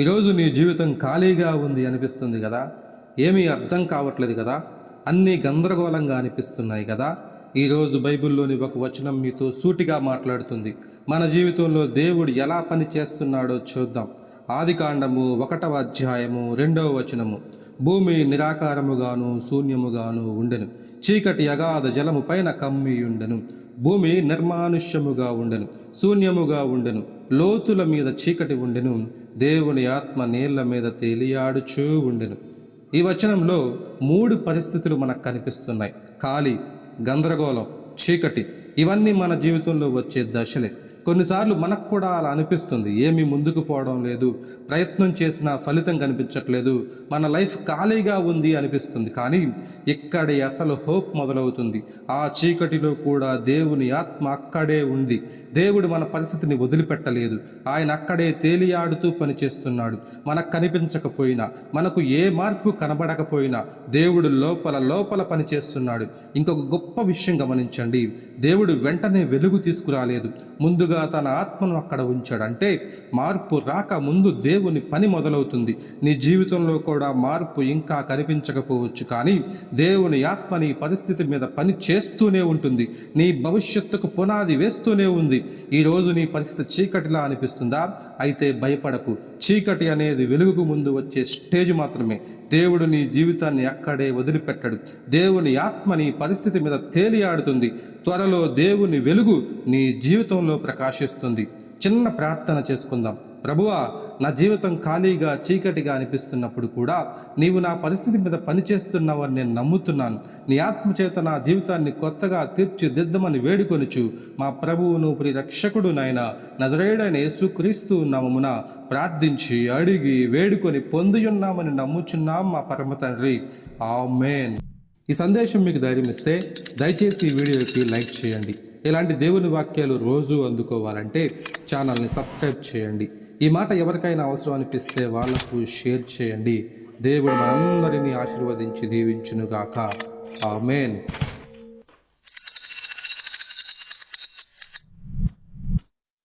ఈరోజు నీ జీవితం ఖాళీగా ఉంది అనిపిస్తుంది కదా? ఏమీ అర్థం కావట్లేదు కదా? అన్నీ గందరగోళంగా అనిపిస్తున్నాయి కదా? ఈరోజు బైబిల్లోని ఒక వచనం మీతో సూటిగా మాట్లాడుతుంది. మన జీవితంలో దేవుడు ఎలా పని చేస్తున్నాడో చూద్దాం. ఆది కాండము ఒకటవ అధ్యాయము రెండవ వచనము. భూమి నిరాకారముగాను శూన్యముగాను ఉండెను. చీకటి అగాధ జలము పైన కమ్మి ఉండెను భూమి నిర్మానుష్యముగా ఉండెను. శూన్యముగా ఉండెను. లోతుల మీద చీకటి ఉండెను దేవుని ఆత్మ నీళ్ళ మీద తేలియాడుచూ ఉండెను. ఈ వచనంలో మూడు పరిస్థితులు మనకు కనిపిస్తున్నాయి. ఖాళీ గందరగోళం చీకటి ఇవన్నీ మన జీవితంలో వచ్చే దశలే. కొన్నిసార్లు మనకు కూడా అలా అనిపిస్తుంది. ఏమీ ముందుకు పోవడం లేదు. ప్రయత్నం చేసినా ఫలితం కనిపించట్లేదు. మన లైఫ్ ఖాళీగా ఉంది అనిపిస్తుంది. కానీ ఇక్కడే అసలు హోప్ మొదలవుతుంది. ఆ చీకటిలో కూడా దేవుని ఆత్మ అక్కడే ఉంది. దేవుడు మన పరిస్థితిని వదిలిపెట్టలేదు. ఆయన అక్కడే తేలియాడుతూ పనిచేస్తున్నాడు. మనకు కనిపించకపోయినా మనకు ఏ మార్పు కనబడకపోయినా దేవుడు లోపల లోపల పనిచేస్తున్నాడు. ఇంకొక గొప్ప విషయం గమనించండి. దేవుడు వెంటనే వెలుగు తీసుకురాలేదు. ముందుగా తన ఆత్మను అక్కడ ఉంచాడంటే మార్పు రాక ముందు దేవుని పని మొదలవుతుంది. నీ జీవితంలో కూడా మార్పు ఇంకా కనిపించకపోవచ్చు. కానీ దేవుని ఆత్మ నీ పరిస్థితి మీద పని చేస్తూనే ఉంటుంది. నీ భవిష్యత్తుకు పునాది వేస్తూనే ఉంది. ఈరోజు నీ పరిస్థితి చీకటిలా అనిపిస్తుందా? అయితే భయపడకు. చీకటి అనేది వెలుగుకు ముందు వచ్చే స్టేజ్ మాత్రమే. దేవుడు నీ జీవితాన్ని అక్కడే వదిలిపెట్టడు. దేవుని ఆత్మ నీ పరిస్థితి మీద తేలియాడుతుంది. త్వరలో దేవుని వెలుగు నీ జీవితంలో ప్రకాశిస్తుంది. చిన్న ప్రార్థన చేసుకుందాం. ప్రభువా నా జీవితం ఖాళీగా చీకటిగా అనిపిస్తున్నప్పుడు కూడా నీవు నా పరిస్థితి మీద పనిచేస్తున్నావని నేను నమ్ముతున్నాను. నీ ఆత్మచేత నా జీవితాన్ని కొత్తగా తీర్చిదిద్దమని వేడుకొనుచు మా ప్రభువును ప్రి రక్షకుడు నాయన నజరేడైన యేసుక్రీస్తు నామమున ప్రార్థించి అడిగి వేడుకొని పొందియున్నామని నమ్ముచున్నాం మా పరమ తండ్రి. ఆమెన్. ఈ సందేశం మీకు ధైర్యం ఇస్తే దయచేసి ఈ వీడియోకి లైక్ చేయండి. ఇలాంటి దేవుని వాక్యాలు రోజు అందుకోవాలంటే ఛానల్ని సబ్స్క్రైబ్ చేయండి. ఈ మాట ఎవరికైనా అవసరం అనిపిస్తే వాళ్ళకు షేర్ చేయండి. దేవుడు మనందరినీ ఆశీర్వదించి దీవించునుగాక. ఆమెన్.